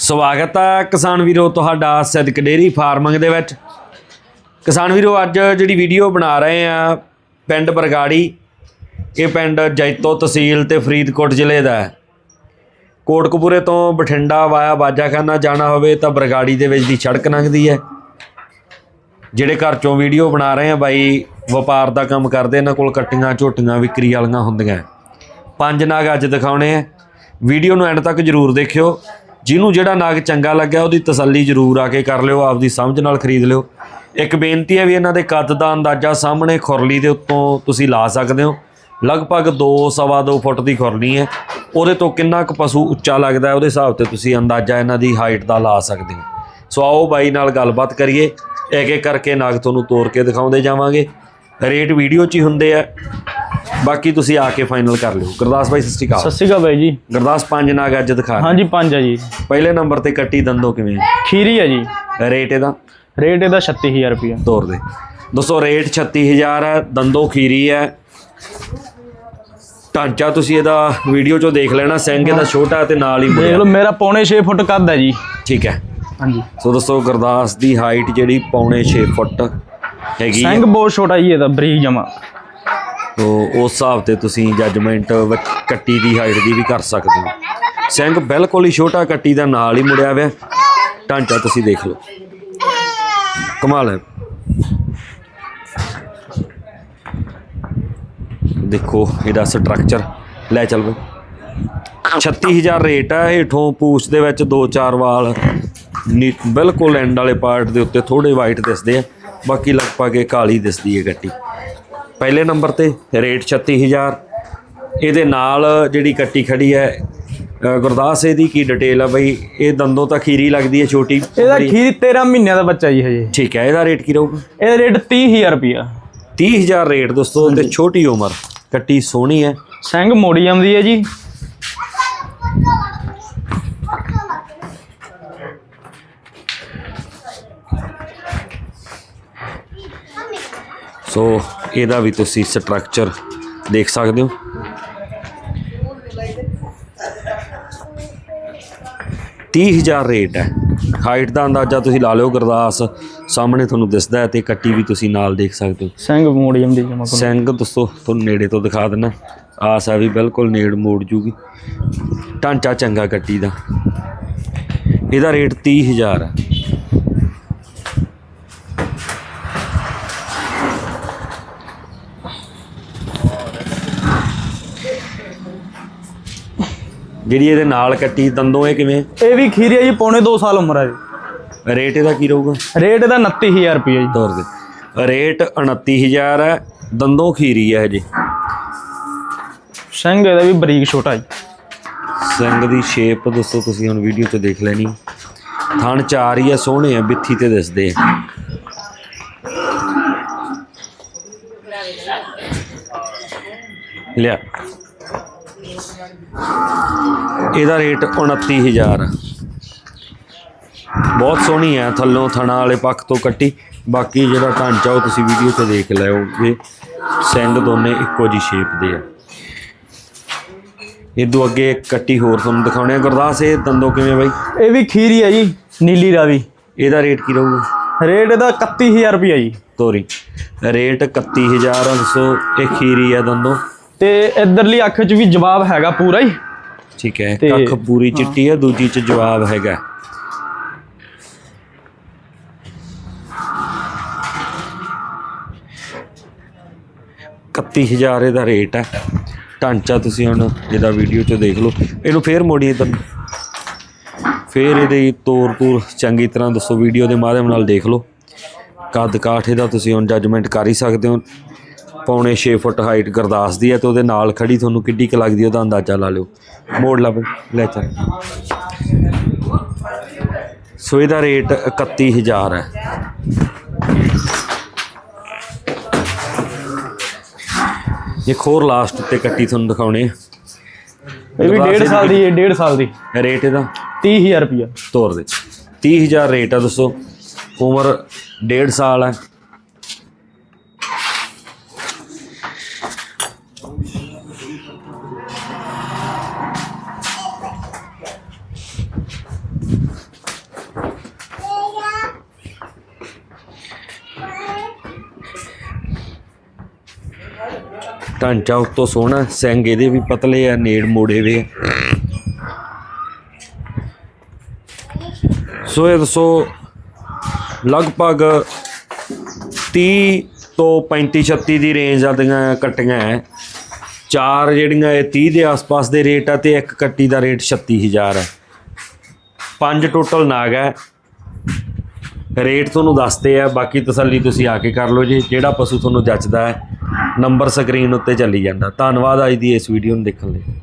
ਸਵਾਗਤ ਹੈ ਕਿਸਾਨ ਵੀਰੋ ਤੁਹਾਡਾ ਸਿੱਧਕ ਡੇਰੀ ਫਾਰਮਿੰਗ ਦੇ ਵਿੱਚ। ਕਿਸਾਨ ਵੀਰੋ, ਅੱਜ ਜਿਹੜੀ ਵੀਡੀਓ ਬਣਾ ਰਹੇ ਆ ਪਿੰਡ ਬਰਗਾੜੀ, ਇਹ ਪਿੰਡ ਜੈਤੋ ਤਹਿਸੀਲ ਤੇ ਫਰੀਦਕੋਟ ਜ਼ਿਲ੍ਹੇ ਦਾ ਹੈ। ਕੋਟਕਪੂਰੇ ਤੋਂ ਬਠਿੰਡਾ ਵਾਇਆ ਬਾਜਾਖਾਨਾ ਜਾਣਾ ਹੋਵੇ ਤਾਂ ਬਰਗਾੜੀ ਦੇ ਵਿੱਚ ਦੀ ਸੜਕ ਲੰਘਦੀ ਹੈ। ਜਿਹੜੇ ਘਰ ਚੋਂ ਵੀਡੀਓ ਬਣਾ ਰਹੇ ਆ ਬਾਈ, ਵਪਾਰ ਦਾ ਕੰਮ ਕਰਦੇ, ਇਹਨਾਂ ਕੋਲ ਕੱਟੀਆਂ, ਝੋਟੀਆਂ, ਵਿਕਰੀ ਵਾਲੀਆਂ ਹੁੰਦੀਆਂ। ਪੰਜ ਨਾਗ ਅੱਜ ਦਿਖਾਉਣੇ ਆ। ਵੀਡੀਓ ਨੂੰ ਐਂਡ ਤੱਕ ਜਰੂਰ ਦੇਖਿਓ। ਜਿਹਨੂੰ ਜਿਹੜਾ ਨਾਗ ਚੰਗਾ ਲੱਗਿਆ, ਉਹਦੀ ਤਸੱਲੀ ਜਰੂਰ ਆ ਕੇ ਕਰ ਲਿਓ, ਆਪਦੀ ਸਮਝ ਨਾਲ ਖਰੀਦ ਲਿਓ। ਇੱਕ ਬੇਨਤੀ ਹੈ ਵੀ ਇਹਨਾਂ ਦੇ ਕੱਦ ਦਾ ਅੰਦਾਜ਼ਾ ਸਾਹਮਣੇ ਖੁਰਲੀ ਦੇ ਉੱਤੋਂ ਤੁਸੀਂ ਲਾ ਸਕਦੇ ਹੋ। ਲਗਭਗ 2 ਸਵਾ 2 ਫੁੱਟ ਦੀ ਖੁਰਲੀ ਹੈ। ਉਹਦੇ ਤੋਂ ਕਿੰਨਾ ਕੁ ਪਸ਼ੂ ਉੱਚਾ ਲੱਗਦਾ ਉਹਦੇ ਹਿਸਾਬ ਤੇ ਤੁਸੀਂ ਅੰਦਾਜ਼ਾ ਇਹਨਾਂ ਦੀ ਹਾਈਟ ਦਾ ਲਾ ਸਕਦੇ ਹੋ। ਸੋ ਆਓ ਬਾਈ ਨਾਲ ਗੱਲਬਾਤ ਕਰੀਏ। ਇੱਕ ਇੱਕ ਕਰਕੇ ਨਾਗ ਤੁਹਾਨੂੰ ਤੋੜ ਕੇ ਦਿਖਾਉਂਦੇ ਜਾਵਾਂਗੇ। ਰੇਟ ਵੀਡੀਓ 'ਚ ਹੀ ਹੁੰਦੇ ਆ। ਬਾਕੀ ਤੁਸੀਂ ਆ ਕੇ ਫਾਈਨਲ ਕਰ ਲਿਓ। ਗੁਰਦਾਸ ਬਾਈ ਸਤਿ ਸ਼੍ਰੀ ਸਤਿ ਅਕਾਲ ਸ਼੍ਰੀ ਅਕਾਲ ਬਾਈ ਜੀ। ਗੁਰਦਾਸ ਪੰਜ ਨਾਗ ਅੱਜ ਦਿਖਾ। ਰਹੇ। ਹਾਂਜੀ ਪੰਜ ਹੈ ਜੀ। ਪਹਿਲੇ ਨੰਬਰ ਤੇ ਕੱਟੀ ਦੰਦੋ ਕਿਵੇਂ? ਖੀਰੀ ਹੈ ਜੀ। ਰੇਟ ਇਹਦਾ? ਰੇਟ ਇਹਦਾ 36000 ਰੁਪਇਆ ਤੋਰ ਦੇ। ਦੋਸਤੋ ਰੇਟ 36000 ਹੈ ਦੰਦੋ ਖੀਰੀ ਹੈ ਢਾਂਚਾ ਤੁਸੀਂ ਇਹਦਾ ਵੀਡੀਓ 'ਚੋਂ ਦੇਖ ਲੈਣਾ ਸਿੰਘ ਇਹਦਾ ਛੋਟਾ ਤੇ ਨਾਲ ਹੀ ਦੇਖ ਲਓ ਮੇਰਾ ਪੌਣੇ 6 ਫੁੱਟ ਕੱਦ ਹੈ ਜੀ। ਠੀਕ ਹੈ। ਹਾਂਜੀ। ਸੋ ਦੋਸਤੋ ਗੁਰਦਾਸ ਦੀ ਹਾਈਟ ਜਿਹੜੀ ਪੌਣੇ 6 ਫੁੱਟ ਹੈਗੀ ਹੈ ਸਿੰਘ ਬਹੁਤ ਛੋਟਾ ਜੀ ਇਹਦਾ ਬਰੀਕ ਜਮਾ। ਤੋ ਉਸ ਹਿਸਾਬ ਤੇ ਤੁਸੀਂ ਜੱਜਮੈਂਟ ਕੱਟੀ ਦੀ ਹਾਈਟ ਦੀ ਵੀ ਕਰ ਸਕਦੇ ਹੋ। ਸਿੰਘ ਬਿਲਕੁਲ ਹੀ ਛੋਟਾ ਕੱਟੀ ਦਾ ਨਾਲ ਹੀ ਮੁੜਿਆ ਹੋਇਆ। ਢਾਂਚਾ ਤੁਸੀਂ ਦੇਖ ਲਓ। ਕਮਾਲ ਹੈ। ਦੇਖੋ ਇਹਦਾ ਸਟਰਕਚਰ ਲੈ ਚੱਲ ਬਈ। 36000 ਰੇਟ ਹੈ ਹੇਠੋਂ ਪੂਛ ਦੇ ਵਿੱਚ ਦੋ ਚਾਰ ਵਾਲ। ਬਿਲਕੁਲ ਐਂਡ ਵਾਲੇ ਪਾਰਟ ਦੇ ਉੱਤੇ ਥੋੜੇ ਵਾਈਟ ਦਿਸਦੇ ਆ। ਬਾਕੀ ਲਗਭਗ ਇਹ ਕਾਲੀ ਦਿਸਦੀ ਹੈ ਗੱਟੀ। ਪਹਿਲੇ ਨੰਬਰ ਤੇ ਰੇਟ 36000 ਇਹਦੇ ਨਾਲ ਜਿਹੜੀ ਕੱਟੀ ਖੜੀ ਹੈ ਗੁਰਦਾਸ ਇਹਦੀ ਕੀ ਡਿਟੇਲ ਆ ਬਈ? ਇਹ ਦੰਦੋਂ ਤਾਂ ਖੀਰੀ ਲੱਗਦੀ ਹੈ ਛੋਟੀ ਇਹਦਾ ਖੀਰੀ 13 ਮਹੀਨਿਆਂ ਦਾ ਬੱਚਾ ਜੀ ਹਜੇ। ਠੀਕ ਹੈ ਇਹਦਾ ਰੇਟ ਕੀ ਰਹੂਗਾ? ਇਹਦਾ ਰੇਟ 30000 ਰੁਪਇਆ 30000 ਰੇਟ ਦੋਸਤੋ ਤੇ ਛੋਟੀ ਉਮਰ। ਕੱਟੀ ਸੋਹਣੀ ਹੈ। ਸਿੰਘ ਮੋੜੀ ਆਉਂਦੀ ਹੈ ਜੀ। ਸੋ ਇਹਦਾ ਵੀ ਤੁਸੀਂ ਸਟਰਕਚਰ ਦੇਖ ਸਕਦੇ ਹੋ। ਤੀਹ ਹਜ਼ਾਰ ਰੇਟ ਹੈ। ਹਾਈਟ ਦਾ ਅੰਦਾਜ਼ਾ ਤੁਸੀਂ ਲਾ ਲਿਓ ਗੁਰਦਾਸ ਸਾਹਮਣੇ ਤੁਹਾਨੂੰ ਦਿਸਦਾ ਹੈ ਤੇ ਕੱਟੀ ਵੀ ਤੁਸੀਂ ਨਾਲ ਦੇਖ ਸਕਦੇ ਹੋ। ਸਿੰਘ ਮੋੜੀ ਆਉਂਦੀ ਜਮਾ ਸਿੰਘ ਦੋਸਤੋ ਤੁਹਾਨੂੰ ਨੇੜੇ ਤੋਂ ਦਿਖਾ ਦਿੰਨਾ ਆਸ ਹੈ ਵੀ ਬਿਲਕੁਲ ਨੇੜ ਮੋੜ ਜੂਗੀ। ਢਾਂਚਾ ਚੰਗਾ ਕੱਟੀ ਦਾ। ਇਹਦਾ ਰੇਟ 30000 ਹੈ। ਜਿਹੜੀ ਇਹਦੇ ਨਾਲ ਕੱਟੀ ਦੰਦੋਂ ਇਹ ਕਿਵੇਂ? ਇਹ ਵੀ ਖੀਰੀ ਹੈ ਜੀ ਪੌਣੇ 2 ਸਾਲ ਉਮਰ ਹੈ ਜੀ। ਰੇਟ ਇਹਦਾ ਕੀ ਰਹੂਗਾ? ਰੇਟ ਇਹਦਾ 29000 ਰੁਪਇਆ ਜੀ। ਤੋਰ ਦੇ। ਰੇਟ 29000 ਹੈ ਦੰਦੋਂ ਖੀਰੀ ਹੈ ਹਜੇ। ਸਿੰਘ ਇਹਦਾ ਵੀ ਬਰੀਕ ਛੋਟਾ ਜੀ। ਸਿੰਘ ਦੀ ਸ਼ੇਪ ਦੱਸੋ ਤੁਸੀਂ ਹੁਣ ਵੀਡੀਓ 'ਚ ਦੇਖ ਲੈਣੀ। ਥਣ ਚਾਰ ਹੀ ਆ ਸੋਹਣੇ ਆ ਬਿੱਥੀ ਤੇ ਦਿਸਦੇ ਆ। ਲਿਆ। ਇਹਦਾ ਰੇਟ 29000 ਆ ਬਹੁਤ ਸੋਹਣੀ ਹੈ ਥੱਲੋਂ ਥਣਾ ਵਾਲੇ ਪੱਖ ਤੋਂ ਕੱਟੀ। ਬਾਕੀ ਜਿਹੜਾ ਢਾਂਚਾ ਉਹ ਤੁਸੀਂ ਵੀਡੀਓ 'ਚ ਦੇਖ ਲਿਓ ਇਹ ਸਿੰਘ ਦੋਨੇ ਇੱਕੋ ਜੀ ਸ਼ੇਪ ਦੇ ਆ। ਇਦੋਂ ਅੱਗੇ ਇੱਕ ਕੱਟੀ ਹੋਰ ਤੁਹਾਨੂੰ ਦਿਖਾਉਣੇ ਆ ਗੁਰਦਾਸ ਇਹ ਦੰਦੋ ਕਿਵੇਂ ਬਾਈ? ਇਹ ਵੀ ਖੀਰੀ ਹੈ ਜੀ ਨੀਲੀ ਰਾਵੀ। ਇਹਦਾ ਰੇਟ ਕੀ ਰਹੂਗਾ? ਰੇਟ ਇਹਦਾ 31000 ਰੁਪਇਆ ਜੀ। ਤੋਰੀ। ਰੇਟ 31000 ਆ ਦੱਸੋ ਇਹ ਖੀਰੀ ਆ ਦੰਦੋ। ਤੇ ਇਧਰਲੀ ਅੱਖ 'ਚ ਵੀ ਜਵਾਬ ਹੈਗਾ ਪੂਰਾ ਹੀ। ਠੀਕ ਹੈ ਤੇ- ਕੱਖ ਪੂਰੀ ਚਿੱਟੀ ਆ ਦੂਜੀ ਚ ਜਵਾਬ ਹੈਗਾ। ਇਕੱਤੀ ਹਜ਼ਾਰ ਇਹਦਾ ਰੇਟ ਹੈ। ਢਾਂਚਾ ਤੁਸੀਂ ਹੁਣ ਇਹਦਾ ਵੀਡੀਓ 'ਚ ਦੇਖ ਲਓ। ਇਹਨੂੰ ਫੇਰ ਮੋੜੀਏ ਤਾਂ ਫੇਰ ਇਹਦੀ ਤੋਰ ਤੂਰ ਚੰਗੀ ਤਰ੍ਹਾਂ ਦੱਸੋ ਵੀਡੀਓ ਦੇ ਮਾਧਿਅਮ ਨਾਲ ਦੇਖ ਲਓ। ਕੱਦ ਕਾਠ ਇਹਦਾ ਤੁਸੀਂ ਹੁਣ ਜੱਜਮੈਂਟ ਕਰ ਹੀ ਸਕਦੇ ਹੋ। ਪੌਣੇ 6 ਫੁੱਟ ਹਾਈਟ ਗਰਦਾਸ ਦੀ ਹੈ ਤੇ ਉਹਦੇ ਨਾਲ ਖੜੀ ਤੁਹਾਨੂੰ ਕਿੱਡੀ ਕੁ ਲੱਗਦੀ ਉਹਦਾ ਅੰਦਾਜ਼ਾ ਲਾ ਲਿਓ। ਮੋੜ ਲਾ ਲੈ ਚੱਲ। ਸੋ ਇਹਦਾ ਰੇਟ 31000 ਹੈ। ਇੱਕ ਹੋਰ ਲਾਸਟ ਤੇ ਕੱਟੀ ਤੁਹਾਨੂੰ ਦਿਖਾਉਣੇ ਆ। ਇਹ ਵੀ 1.5 ਸਾਲ ਦੀ ਹੈ 1.5 ਸਾਲ ਦੀ। ਰੇਟ ਇਹਦਾ? 30000 ਰੁਪਇਆ ਤੋਰ ਦੇ। 30000 ਰੇਟ ਆ ਦੱਸੋ। ਉਮਰ 1.5 ਸਾਲ ਹੈ। ਢਾਂਚਾ ਉੱਤੋਂ ਸੋਹਣਾ, ਸਿੰਘ ਇਹਦੇ ਵੀ ਪਤਲੇ ਆ, ਨੇੜ ਮੋੜੇ ਵੇ ਸੋ ਇਹ ਦੱਸੋ, ਲਗਭਗ 30 ਤੋਂ 35 36 ਦੀ ਰੇਂਜ ਦੀਆਂ ਕੱਟੀਆਂ ਹੈ ਚਾਰ ਜਿਹੜੀਆਂ ਇਹ 30 ਦੇ ਆਸ-ਪਾਸ ਦੇ ਰੇਟ ਆ ਤੇ ਇੱਕ ਕੱਟੀ ਦਾ ਰੇਟ 36000 ਹੈ ਪੰਜ ਟੋਟਲ ਨਾਗ ਹੈ ਰੇਟ ਤੁਹਾਨੂੰ ਦੱਸਦੇ ਆ, ਬਾਕੀ ਤਸੱਲੀ ਤੁਸੀਂ ਆ ਕੇ ਕਰ ਲਓ ਜੀ, ਜਿਹੜਾ ਪਸ਼ੂ ਤੁਹਾਨੂੰ ਜੱਚਦਾ ਹੈ ਨੰਬਰ ਸਕਰੀਨ ਉੱਤੇ ਚੱਲੀ ਜਾਂਦਾ। ਧੰਨਵਾਦ ਅੱਜ ਦੀ ਇਸ ਵੀਡੀਓ ਨੂੰ ਦੇਖਣ ਲਈ।